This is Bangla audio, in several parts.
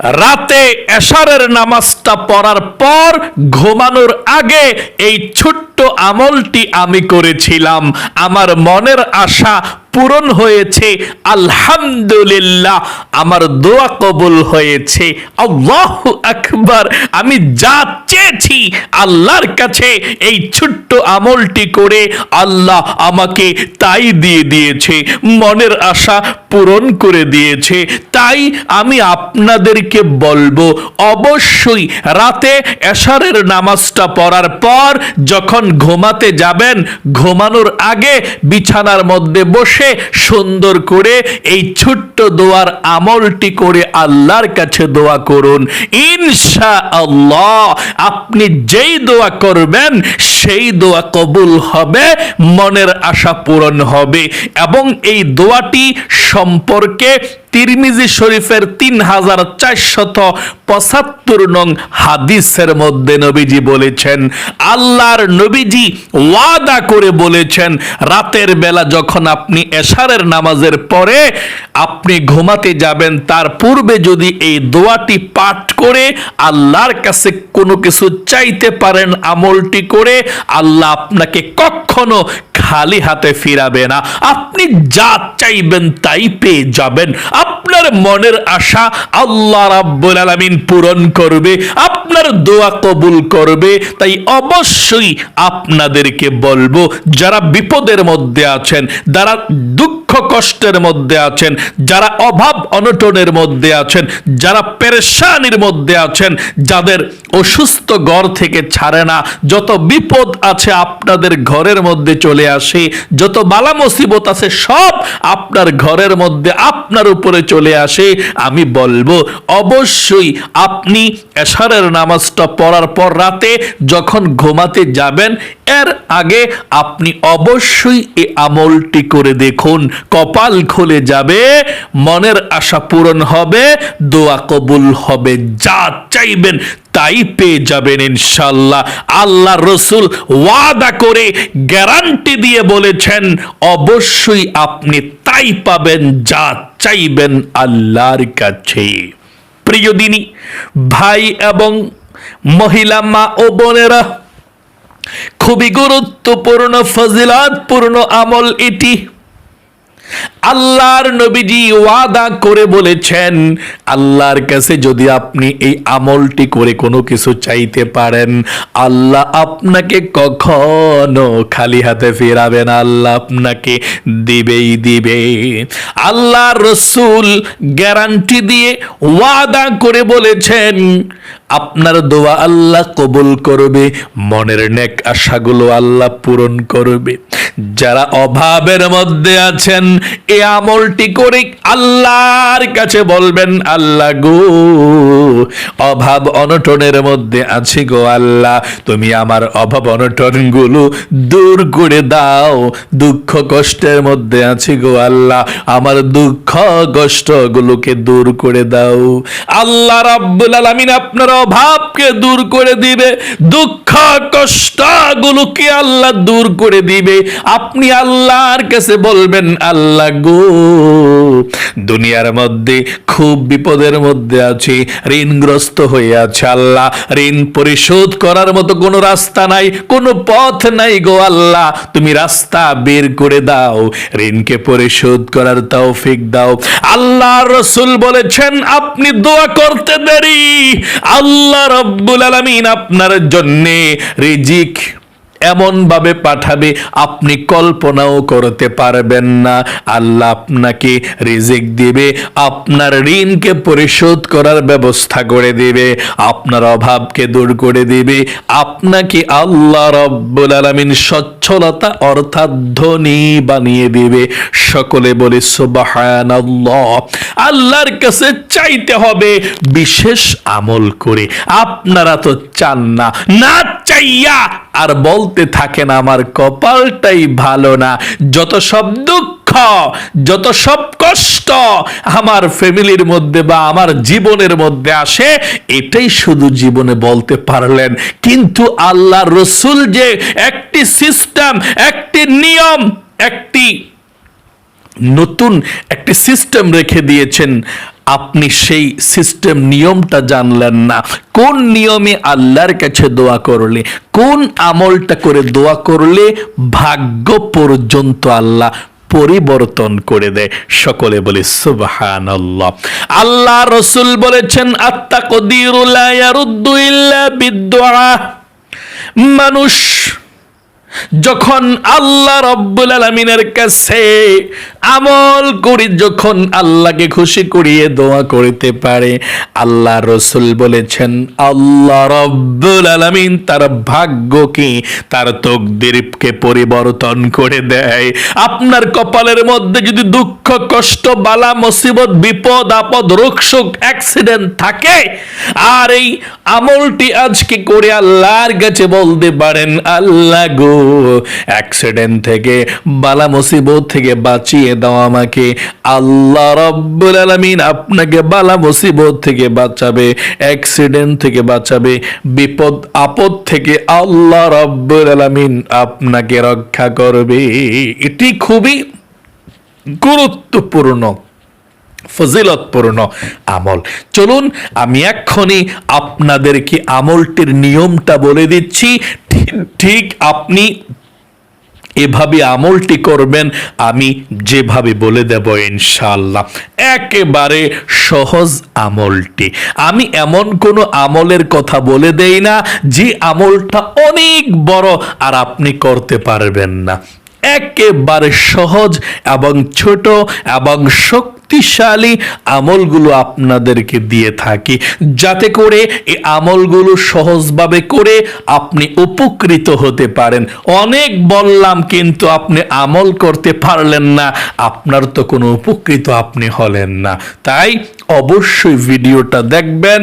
রাতে এশারের নামাজটা পড়ার পর ঘুমানোর আগে এই ছোট্ট আমলটি আমি করেছিলাম। আমার মনের আশা পূরণ হয়েছে। আলহামদুলিল্লাহ, আমার দোয়া কবুল হয়েছে। আল্লাহ আকবার, আমি যা চেয়েছি আল্লাহর কাছে, এই ছোট্ট আমলটি করে আল্লাহ আমাকে তাই দিয়ে দিয়েছে, মনের আশা পূরণ করে দিয়েছে। তাই আমি আপনাদেরকে বলব, অবশ্যই রাতে এশারের নামাজটা পড়ার পর যখন ঘুমাতে যাবেন, ঘুমানোর আগে বিছানার মধ্যে বসে সুন্দর করে এই ছোট্ট দোয়ার আমলটি করে আল্লাহর কাছে দোয়া করুন। ইনশা আল্লাহ আপনি যেই দোয়া করবেন, সেই দোয়া কবুল হবে, মনের আশা পূরণ হবে। এবং এই দোয়াটি সম্পর্কে তিরমিজি শরীফের তিন হাজার চারশত পঁচাত্তর নং হাদিসের মধ্যে নবীজি বলেছেন, আল্লাহর নবীজি ওয়াদা করে বলেছেন, রাতের বেলা যখন আপনি এশারের নামাজের পরে আপনি ঘুমাতে যাবেন, তার পূর্বে যদি এই দোয়াটি পাঠ করে আল্লাহর কাছে কোনো কিছু চাইতে পারেন আমলটি করে, আল্লাহ আপনাকে কখনো খালি হাতে ফিরাবে না। আপনি যা চাইবেন তাই পেয়ে যাবেন। আপনার মনের আশা আল্লাহ রাব্বুল আলামিন পূরণ করবে, আপনার দোয়া কবুল করবে। তাই অবশ্যই আপনাদেরকে বলব, যারা বিপদের মধ্যে আছেন, যারা দুঃখ কষ্টের মধ্যে আছেন, যারা অভাব অনটনের মধ্যে আছেন, যারা পেরেশানির মধ্যে আছেন, যাদের অসুস্থ ঘর থেকে ছাড়ে না, যত বিপদ আছে আপনাদের ঘরের মধ্যে চলে আসে যত বালা মুসিবত আছে সব আপনার ঘরের মধ্যে আপনার উপরে চলে আসে। আমি বলব, অবশ্যই আপনি এশারের নামাজটা পড়ার পর রাতে যখন ঘুমাতে যাবেন, এর আগে আপনি অবশ্যই এই আমলটি করে দেখুন। কপাল খুলে যাবে, মনের আশা পূরণ হবে, দোয়া কবুল হবে, যা চাইবেন তাই পেয়ে যাবেন ইনশাল্লাহ আল্লাহ রসুল ওয়াদা করে গ্যারান্টি দিয়ে বলেছেন, অবশ্যই আপনি তাই পাবেন যা চাইবেন আল্লাহর কাছে। প্রিয় দিনী, ভাই এবং মহিলা মা ও বোনেরা, খুবই গুরুত্বপূর্ণ, ফজিলাতপূর্ণ আমল এটি। আল্লাহর নবীজি ওয়াদা করে বলেছেন, আল্লাহর কাছে যদি আপনি এই আমলটি করে কোনো কিছু চাইতে পারেন, আল্লাহ আপনাকে কখনো খালি হাতে ফেরাবেন আল্লাহ আপনাকে দিবেই দিবে। আল্লাহ রসুল গ্যারান্টি দিয়ে ওয়াদা করে বলেছেন আপনার দোয়া আল্লাহ কবুল করবে, মনের নেক আশাগুলো আল্লাহ পূরণ করবে। যারা অভাবের মধ্যে আছেন, এ আমলটি করে আল্লাহর কাছে বলবেন, আল্লাহ গো, অভাব অনটনের মধ্যে আছি গো আল্লাহ, তুমি আমার অভাব অনটনগুলো দূর করে দাও। দুঃখ কষ্টের মধ্যে আছি গো আল্লাহ, আমার দুঃখ কষ্ট গুলোকে দূর করে দাও। আল্লাহ রাব্বুল আলামিন আপনার অভাবকে দূর করে দিবে, দুঃখ কষ্ট গুলোকে আল্লাহ দূর করে দিবে। আপনি আল্লাহর কাছে বলবেন, আল্লাহ গো, দুনিয়ার মধ্যে খুব বিপদের মধ্যে আছি, ঋণগ্রস্ত হয়ে আছে আল্লাহ, ঋণ পরিশোধ করার মতো কোনো রাস্তা নাই, কোনো পথ নাই গো আল্লাহ, তুমি রাস্তা বের করে দাও, ঋণকে পরিশোধ করার তৌফিক দাও। আল্লাহ রসুল বলেছেন, আপনি দোয়া করতে দেরি, আল্লাহ রব্বুল আলমিন আপনার জন্যে রিজিক এমন ভাবে পাঠাবে, আপনি কল্পনাও করতে পারবেন না। আল্লাহ আপনাকে রিজিক দিবে, আপনার ঋণকে পরিশোধ করার ব্যবস্থা করে দিবে, আপনার অভাবকে দূর করে দিবে, আপনাকে আল্লাহ রব্বুল আলামিন সচ্ছলতা অর্থাৎ ধনী বানিয়ে দিবে। সকলে বলে, সুবহানাল্লাহ। আল্লাহর কাছে চাইতে হবে বিশেষ আমল করে। আপনারা তো চান না না চাইয়া। আর বলতে থাকেন আমার কপালটাই ভালো না। যত সব দুঃখ, যত সব কষ্ট আমার ফ্যামিলির মধ্যে বা আমার জীবনের মধ্যে আসে, এটাই শুধু জীবনে বলতে পারলেন। কিন্তু আল্লাহ রসুল যে একটি সিস্টেম, একটি নিয়ম, একটি নতুন একটি সিস্টেম রেখে দিয়েছেন আপনি সেই সিস্টেম নিয়মটা জানলেন না। কোন নিয়মে আল্লাহর কাছে দোয়া করলে, কোন আমলটা করে দোয়া করলে ভাগ্য পর্যন্ত আল্লাহ পরিবর্তন করে দেয়। সকলে বলে সুবহান আল্লাহ রসুল বলেছেন, আত্মা কদিরুল্লাহ মানুষ যখন আল্লাহ রব্বুল আলমিনের কাছে আমল করি, যখন আল্লাহকে খুশি করিয়ে দোয়া করতে পারে, আল্লাহ রসুল বলেছেন, আল্লাহ রব্বুল আলমিন তার ভাগ্যকে, তার তকদিরকে পরিবর্তন করে দেয়। আপনার কপালের মধ্যে যদি দুঃখ, কষ্ট, বালা, মুসিবত, বিপদ, আপদ, রোগ, শোক অ্যাক্সিডেন্ট থাকে, আর এই আমলটি আজকে করে আল্লাহর কাছে বলতে পারেন, আল্লাহ গো অ্যাক্সিডেন্ট থেকে, বালা মুসিবত থেকে বাঁচিয়ে দাও আমাকে। আল্লাহ রব্বুল আলামিন আপনাকে বালা মুসিবত থেকে বাঁচাবে, অ্যাক্সিডেন্ট থেকে বাঁচাবে, বিপদ, আপদ থেকে আল্লাহ রব্বুল আলামিন আপনাকে রক্ষা করবে। এটি খুবই গুরুত্বপূর্ণ, ফজিলতপূর্ণ আমল। চলুন, আমি এক্ষুনি আপনাদেরকে আমলটির নিয়মটা বলে দিচ্ছি। ঠিক- আপনি এভাবে আমলটি করবেন, আমি যেভাবে বলে দেব ইনশাল্লাহ একেবারে সহজ আমলটি। আমি এমন কোনো আমলের কথা বলে দেই না যে আমলটা অনেক বড় আর আপনি করতে পারবেন না। একেবারে সহজ এবং ছোট এবং শক্তিশালী আমলগুলো আপনাদেরকে দিয়ে থাকি। যাতে করে এই আমলগুলো সহজভাবে করে আপনি উপকৃত হতে পারেন। অনেক বললাম, কিন্তু আপনি আমল করতে পারলেন না। আপনার তো কোনো উপকৃত আপনি হলেন না। তাই অবশ্যই ভিডিওটা দেখবেন।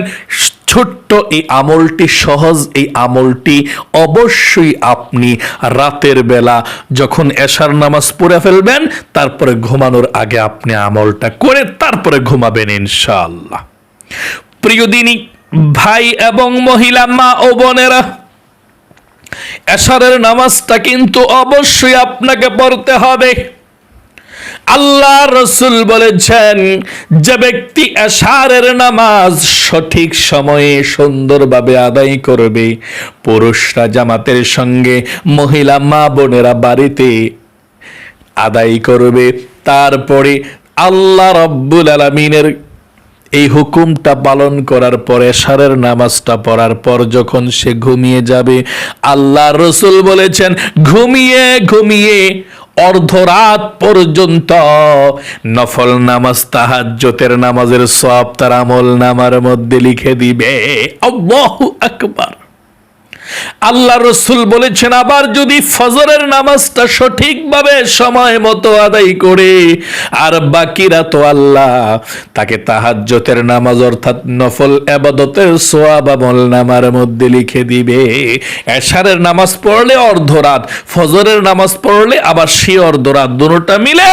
ছোট্ট এই আমলটি সহজ, এই আমলটি অবশ্যই আপনি রাতের বেলা যখন এশার নামাজ পড়ে ফেলবেন, তারপরে ঘুমানোর আগে আপনি আমলটা করে তারপরে ঘুমাবেন ইনশাআল্লাহ। প্রিয় দিনী, ভাই এবং মহিলা, মা ও বোনেরা, এশারের নামাজটা কিন্তু অবশ্যই আপনাকে পড়তে হবে। আল্লাহ রসুল বলেছেন, যে ব্যক্তি এশারের নামাজ সঠিক সময়ে সুন্দরভাবে আদায় করবে, পুরুষরা জামাতের সঙ্গে, মহিলা মা বোনেরা বাড়িতে আদায় করবে। তারপরে আল্লাহ রব্বুল আলমিনের এই হুকুমটা পালন করার পরে সারের নামাজটা পড়ার পর যখন সে ঘুমিয়ে যাবে, আল্লাহ রসুল বলেছেন, ঘুমিয়ে ঘুমিয়ে অর্ধরাত পর্যন্ত নফল নামাজ, তাহাজ্জতের নামাজের সব তার আমল নামার মধ্যে লিখে দিবে। আল্লাহু আকবার। আল্লাহ রসুল বলেছেন, আবার যদি ফজরের নামাজটা সঠিকভাবে সময় মতো আদায় করে, আর বাকিরা তো আল্লাহ তাকে তাহাজ্জতের নামাজ অর্থাৎ নফল আবাদতের সোয়াব নামার মধ্যে লিখে দিবে। এশারের নামাজ পড়লে অর্ধরাত ফজরের নামাজ পড়লে আবার সে অর্ধরাত দুটোটা মিলে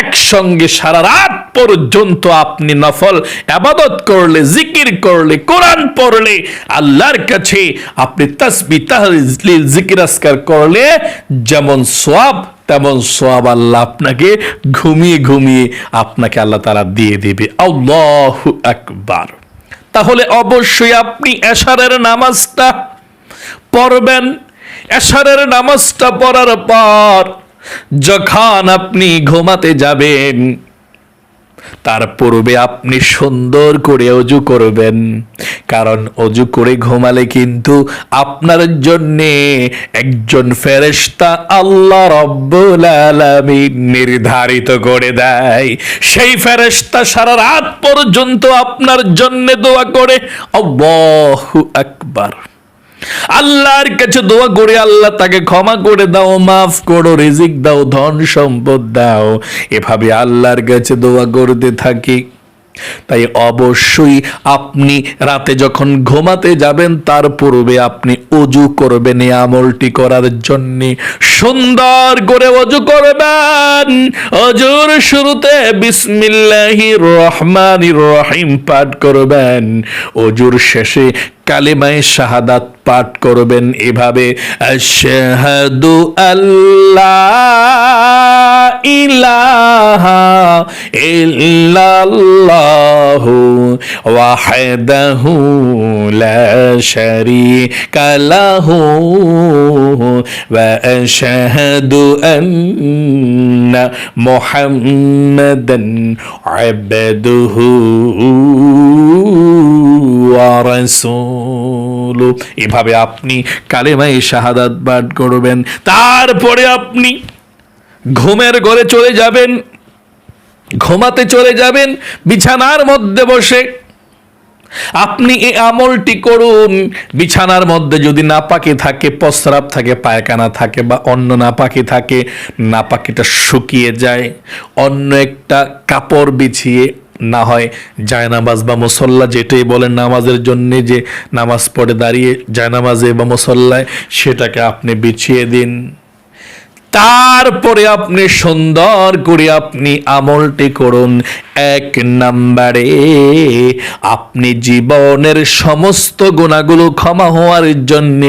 একসঙ্গে সারা রাত পর্যন্ত আপনি নফল আবাদত করলে, জিকির করলে, কোরআন পড়লে আল্লাহর কাছে আপনি তাসবি জিকির আসকার করলে যেমন তেমন আল্লাহ আপনাকে ঘুমিয়ে ঘুমিয়ে আপনাকে আল্লাহ তারা দিয়ে দেবে। আল্লাহু তাহলে অবশ্যই আপনি এশারের নামাজটা পড়বেন। এশারের নামাজটা পড়ার পর যখন আপনি ঘুমাতে যাবেন, তার পূর্বে আপনি সুন্দর করে অজু করবেন। কারণ অজু করে ঘুমালে কিন্তু আপনার জন্যে একজন ফেরেশতা আল্লাহ রব্বুল আলামিন নির্ধারিত করে দেয়। সেই ফেরেশতা সারা রাত পর্যন্ত আপনার জন্য দোয়া করে। আল্লাহু আকবার। আল্লাহর কাছে দোয়া করে আল্লাহ তাকে ক্ষমা করে দাও, মাফ করো, রিজিক দাও, ধন সম্পদ দাও। এভাবে আল্লাহর কাছে দোয়া করতে থাকি। তাই অবশ্যই আপনি রাতে যখন ঘুমাতে যাবেন, তার পূর্বে আপনি অজু করবেন এই আমলটি করার জন্যে। সুন্দর করে অজু করবেন। অজুর শুরুতে বিসমিল্লাহির রহমানির রহিম পাঠ করবেন। অজুর শেষে কালিমায় শাহাদাত পাঠ করবেন। এভাবে আশহাদু আল্লাহ ইলাহা ইল্লাল্লাহু ওয়াহদাহু লা শারীকা লাহু ওয়া আন্না মুহাম্মাদান আবদুহু ওয়া রাসূলু এভাবে আপনি কালেমায়ে শাহাদাত পাঠ করবেন। তারপরে আপনি ঘুমের ঘরে চলে যাবেন, ঘুমাতে চলে যাবেন, বিছানার মধ্যে বসে আপনি এই আমলটি করুন। বিছানার মধ্যে যদি না নাপাকি থাকে, প্রস্রাব থাকে, পায়খানা থাকে বা অন্য না নাপাকি থাকে না নাপাকিটা শুকিয়ে যায়। অন্য একটা কাপড় বিছিয়ে না হয় জায়নামাজ বা মুসল্লা যেটাই বলেন নামাজের জন্য যে নামাজ পড়ে দাঁড়িয়ে জায়নামাজে বা মুসল্লায় সেটাকে আপনি বিছিয়ে দিন। তারপরে আপনি সুন্দর করে আপনি আমলটি করুন। এক নাম্বারে, আপনি জীবনের সমস্ত গুণাগুলো ক্ষমা হওয়ার জন্য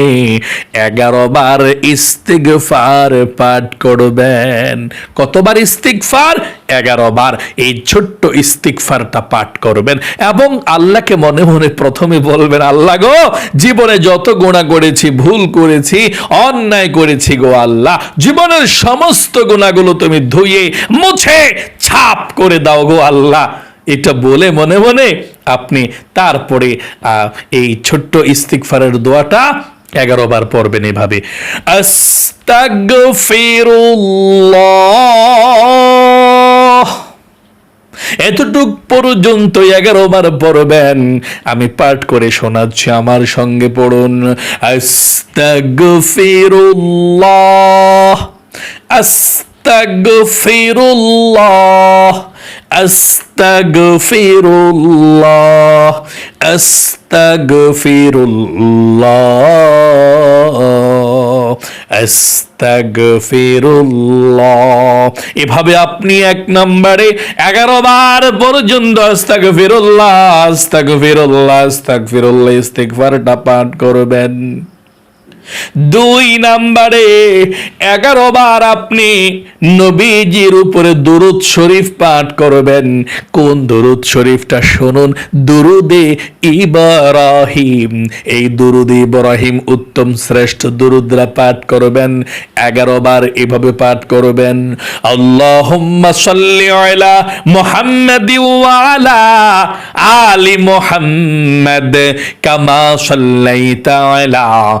এগারো বার ইস্তিগফার পাঠ করবেন। কতবার ইস্তিগফার? এগারো বার এই ছোট্ট ইস্তিগফারটা পাঠ করবেন এবং আল্লাহকে মনে মনে প্রথমে বলবেন, আল্লাহ গো, জীবনে যত গোনা করেছি, ভুল করেছি, অন্যায় করেছি গো আল্লাহ, জীবনের সমস্ত গোনাগুলো তুমি ধুয়ে, মুছে, ছাপ করে দাও গো আল্লাহ। এটা বলে মনে মনে আপনি তারপরে এই ছোট্ট ইস্তিগফারের দোয়াটা এগারো বার পড়বেন এভাবে। আস্তাগফিরুল্লাহ। এতটুক পর্যন্ত এগারো বার পড়বেন। আমি পাঠ করে শোনাচ্ছি, আমার সঙ্গে পড়ুন। আস্তাগফিরুল্লাহ আস্তাগফিরুল্লাহ আস্তাগফিরুল্লাহ আস্তাগফিরুল্লাহ। এভাবে আপনি এক নম্বরে এগারো বার পর্যন্ত আস্তাক ফিরুল্লাহ আস্তাক ফিরুল্লাহ আস্তাক ফিরুল্লাহ ইস্তিগফারটা পাঠ করবেন। দুই নাম্বারে এগারো বার আপনি নবীজির উপরে দুরুদ শরীফ পাঠ করবেন। কোন দুরুদ শরীফটা শুনুন? দুরুদে ইব্রাহিম। এই দুরুদ ইব্রাহিম উত্তম শ্রেষ্ঠ দুরুদরা পাঠ করবেন। এগারো বার এভাবে পাঠ করবেন। আল্লাহুম্মা সাল্লি আলা মুহাম্মাদি কামা সাল্লাইতা আলা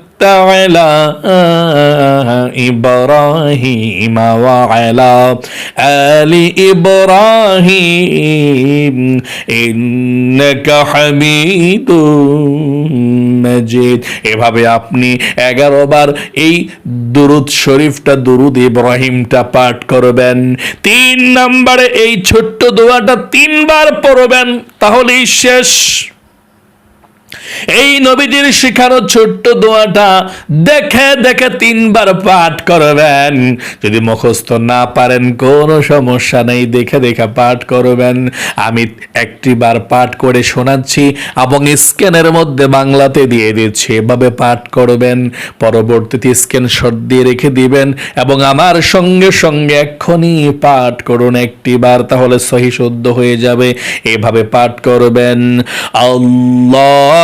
على إبراهيم وعلى آل إبراهيم إنك حميد মজিদ এভাবে আপনি এগারো বার এই দুরুদ শরীফটা দুরুদ ইব্রাহিমটা পাঠ করবেন তিন নম্বরে এই ছোট্ট দোয়াটা তিনবার পড়বেন তাহলেই শেষ এই নবীজির শিখানো ছোট্ট দোয়াটা দেখে দেখে তিনবার পাঠ করবেন। যদি মুখস্থ না পারেন, কোনো সমস্যা নেই, দেখে দেখে পাঠ করবেন। আমি একটি বার পাঠ করে শোনাচ্ছি এবং স্ক্যানের মধ্যে বাংলাতে দিয়ে দিচ্ছি। এভাবে পাঠ করবেন, পরবর্তীতে স্ক্যানশট দিয়ে রেখে দিবেন এবং আমার সঙ্গে সঙ্গে এক্ষুনি পাঠ করুন একটি বার তাহলে সহি শুদ্ধ হয়ে যাবে। এভাবে পাঠ করবেন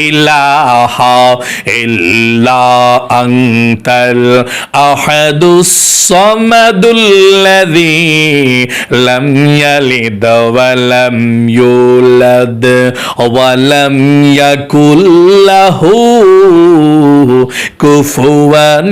ইলাহা ইল্লা আনতাল আহাদুস সামাদুল্লাযী লাম ইয়ালিদ ওয়া লাম ইউলাদ ওয়া লাম ইয়াকুল কুফুয়ান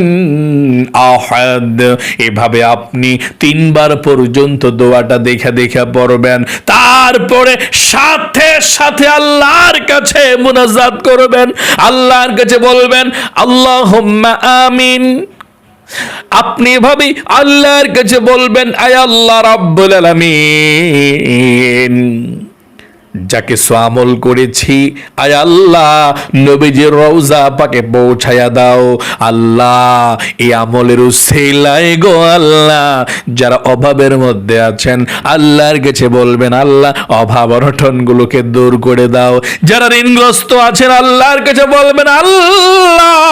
আহাদ এভাবে আপনি তিনবার পর্যন্ত দোয়াটা দেখে দেখে পড়বেন। তারপরে সাথে সাথে আল্লাহর কাছে মুনাজাত করবেন, আল্লাহর কাছে বলবেন আল্লাহ আমিন। আপনি এভাবে আল্লাহর কাছে বলবেন, আয় আল্লাহ রাব্বুল আলামিন। যাকে সোয়ামল করেছি, আয় আল্লাহ নবীজির রওজা পাকে পৌঁছায়া দাও। আল্লাহ এই আমলের উসিলায় গো আল্লাহ। যারা অভাবের মধ্যে আছেন, আল্লাহর কাছে বলবেন, আল্লাহ, অভাব অনটন গুলোকে দূর করে দাও। যারা ঋণগ্রস্ত আছেন, আল্লাহর কাছে বলবেন, আল্লাহ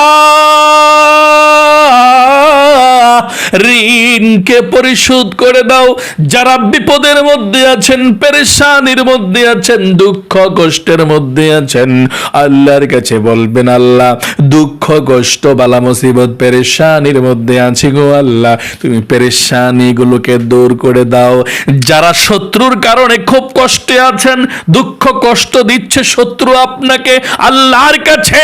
ঋণকে পরিশোধ করে দাও। যারা বিপদের মধ্যে আছেন, পেরেশানির মধ্যে আছেন, দুঃখ কষ্টের মধ্যে আছেন, আল্লাহর কাছে বলবেন, আল্লাহ, দুঃখ, কষ্ট, বালা, মুসিবত, পেরেশানির মধ্যে আছি গো আল্লাহ। তুমি পেরেশানি গুলোকে দূর করে দাও। যারা শত্রুর কারণে খুব কষ্টে আছেন, দুঃখ, কষ্ট দিচ্ছে শত্রু আপনাকে আল্লাহর কাছে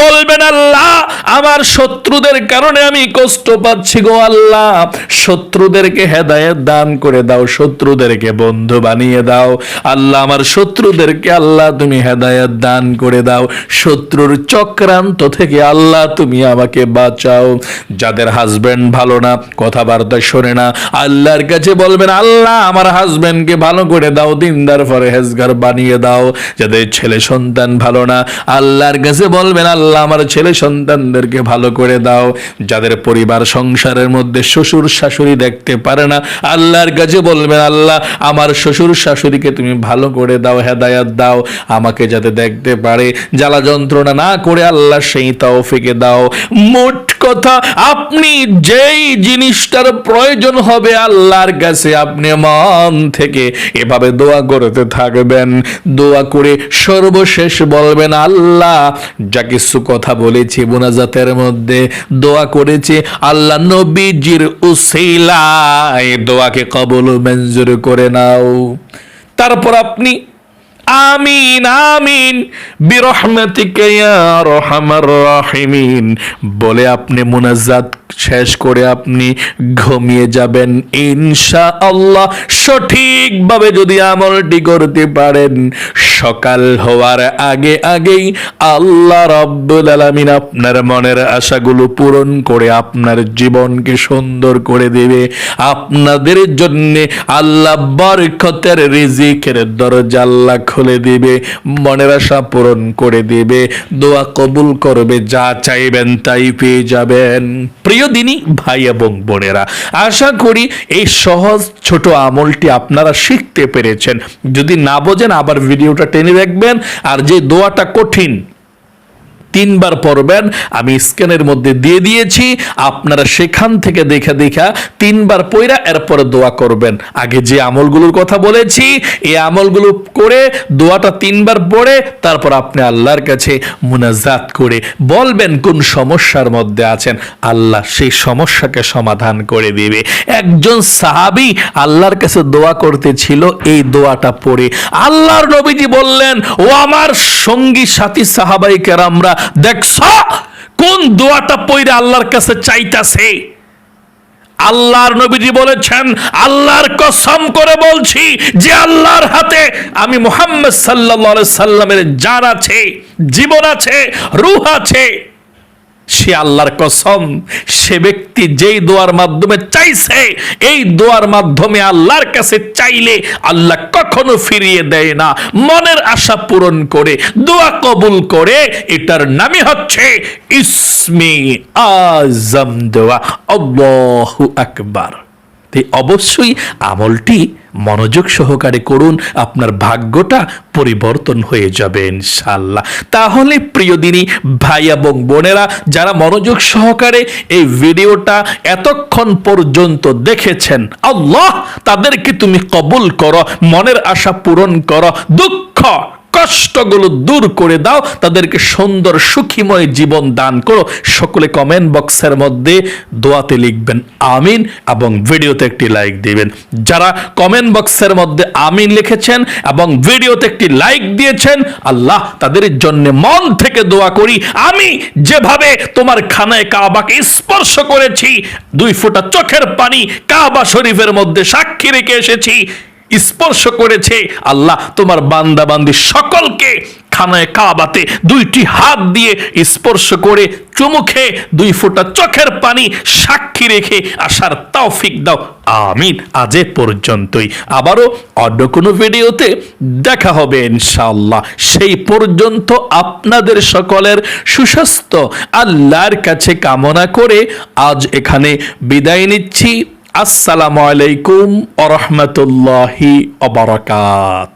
বলবেন, আল্লাহ, আমার শত্রুদের কারণে আমি কষ্ট পাচ্ছি গো আল্লাহ, শত্রুদেরকে হেদায়েত দান করে দাও, শত্রুদেরকে বন্ধু বানিয়ে দাও। আল্লাহ আমার শত্রুদেরকে, আল্লাহ তুমি হেদায়েত দান করে দাও। শত্রুর চক্রান্ত থেকে আল্লাহ তুমি আমাকে বাঁচাও। যাদের হাজবেন্ড ভালো না, কথাবার্তা শোনে না, আল্লাহর কাছে বলবেন, আল্লাহ, আমার হাজবেন্ডকে ভালো করে দাও, দিনদার ফরহেজগার বানিয়ে দাও। যাদের ছেলে সন্তান ভালো না, আল্লাহর কাছে বলবেন, আল্লাহ, আমার ছেলে সন্তানদেরকে ভালো করে দাও। যাদের পরিবার সংসারের মধ্যে শ্বশুর শাশুড়ি দেখতে পারে না। আল্লাহর কাছে বলবেন আল্লাহ, আমার শ্বশুর শাশুড়িকে তুমি ভালো করে দাও, হেদায়াত দাও, আমাকে যাতে দেখতে পারে। জ্বালা যন্ত্রণা না করে আল্লাহ সেই তৌফিকে দাও। মোট কথা, আপনি যেই জিনিসটার প্রয়োজন হবে আল্লাহর কাছে, আপনি মন থেকে এভাবে দোয়া করতে থাকবেন। দোয়া করে সর্বশেষ বলবেন, আল্লাহ, যা কিছু কথা বলেছি মোনাজাতের মধ্যে, দোয়া করেছি, আল্লাহ নবীজির উসিলায় দোয়াকে কবল মঞ্জুর করে নাও। তারপর আপনি আমিন আমিন। বিরহমাতিকা রহমার বলে আপনি মুনাজাত শেষ করে আপনি ঘুমিয়ে যাবেন। ইনশা আল্লাহ সঠিকভাবে যদি আমলটি করতে পারেন, সকাল হওয়ার আগে আগেই আল্লাহ রব্বুল আলামিন আপনার মনের আশাগুলো পূরণ করে আপনার জীবনকে সুন্দর করে দেবে। আপনাদের জন্যে আল্লাহ বরকতের রিজিকের দরজা আল্লাহ খুলে দিবে, মনের আশা পূরণ করে দিবে, দোয়া কবুল করবে, যা চাইবেন তাই পেয়ে যাবেন। প্রিয় দিনই ভাই এবং বোনেরা, আশা করি এই সহজ ছোট আমলটি আপনারা শিখতে পেরেছেন। যদি না বোঝেন, আবার ভিডিওটা টেনে রাখবেন আর যে দোয়াটা কঠিন তিনবার পড়বেন। আমি স্ক্যানের মধ্যে দিয়ে দিয়েছি। আপনারা সেখান থেকে দেখা দেখা তিনবার পইরা এরপরে দোয়া করবেন। আগে যে আমলগুলোর কথা বলেছি, এই আমলগুলো করে দোয়াটা তিনবার পড়ে, তারপর আপনি আল্লাহর কাছে মুনাজাত করে বলবেন কোন সমস্যার মধ্যে আছেন। আল্লাহ সেই সমস্যাকে সমাধান করে দিবে। একজন সাহাবি আল্লাহর কাছে দোয়া করতেছিল, এই দোয়াটা পড়ে। আল্লাহর নবীজি বললেন, ও আমার সঙ্গী, সাথী সাহাবাই কেরামরা দেখছ? কোন দোয়াটা পইরা আল্লাহর কাছে চাইতাছে? আল্লাহর নবীজি বলেছেন, আল্লাহর কসম করে বলছি যে আল্লাহর হাতে আমি মোহাম্মদ সাল্লাল্লাহু সাল্লামের জান আছে, জীবন আছে, রুহ আছে। সে আল্লাহর কসম, সে ব্যক্তি যেই দোয়ার মাধ্যমে চাইছে, এই দোয়ার মাধ্যমে আল্লাহর কাছে চাইলে আল্লাহ কখনো ফিরিয়ে দেয় না। মনের আশা পূরণ করে, দোয়া কবুল করে, এটার নামই হচ্ছে ইসমি আজম দোয়া আল্লাহু আকবার। তাই অবশ্যই আমলটি মনোযোগ সহকারে করুন, আপনার ভাগ্যটা পরিবর্তন হয়ে যাবে ইনশাল্লাহ তাহলে প্রিয় দিনী, ভাই এবং বোনেরা, যারা মনোযোগ সহকারে এই ভিডিওটা এতক্ষণ পর্যন্ত দেখেছেন, আল্লাহ তাদেরকে তুমি কবুল করো, মনের আশা পূরণ করো, দুঃখ কষ্টগুলো দূর করে দাও, তাদেরকে সুন্দর সুখীময় জীবন দান করো। সকলে কমেন্ট বক্সের মধ্যে দোয়াতে লিখবেন আমিন এবং ভিডিওতে একটি লাইক দিবেন। যারা কমেন্ট বক্সের মধ্যে আমিন লিখেছেন এবং ভিডিওতে একটি লাইক দিয়েছেন, আল্লাহ তাদের জন্য মন থেকে দোয়া করি। আমি যেভাবে তোমার খানায় কাবাকে স্পর্শ করেছি, দুই ফোঁটা চোখের পানি কাবা শরীফের মধ্যে সাক্ষী রেখে এসেছি স্পর্শ করেছে। আল্লাহ তোমার বান্দা বান্দি সকলকে খানায় কাবাতে দুইটি হাত দিয়ে স্পর্শ করে চুমুখে দুই ফোঁটা চোখের পানি সাক্ষী রেখে আসার তৌফিক দাও। আমিন। আজ পর্যন্তই। আবারও অন্য কোনো ভিডিওতে দেখা হবে ইনশাআল্লাহ। সেই পর্যন্ত আপনাদের সকলের সুস্বাস্থ্য, আল্লাহর কাছে কামনা করে আজ এখানে বিদায় নিচ্ছি। আসসালামু আলাইকুম আ রহমতুল্লাহি অবরাকাত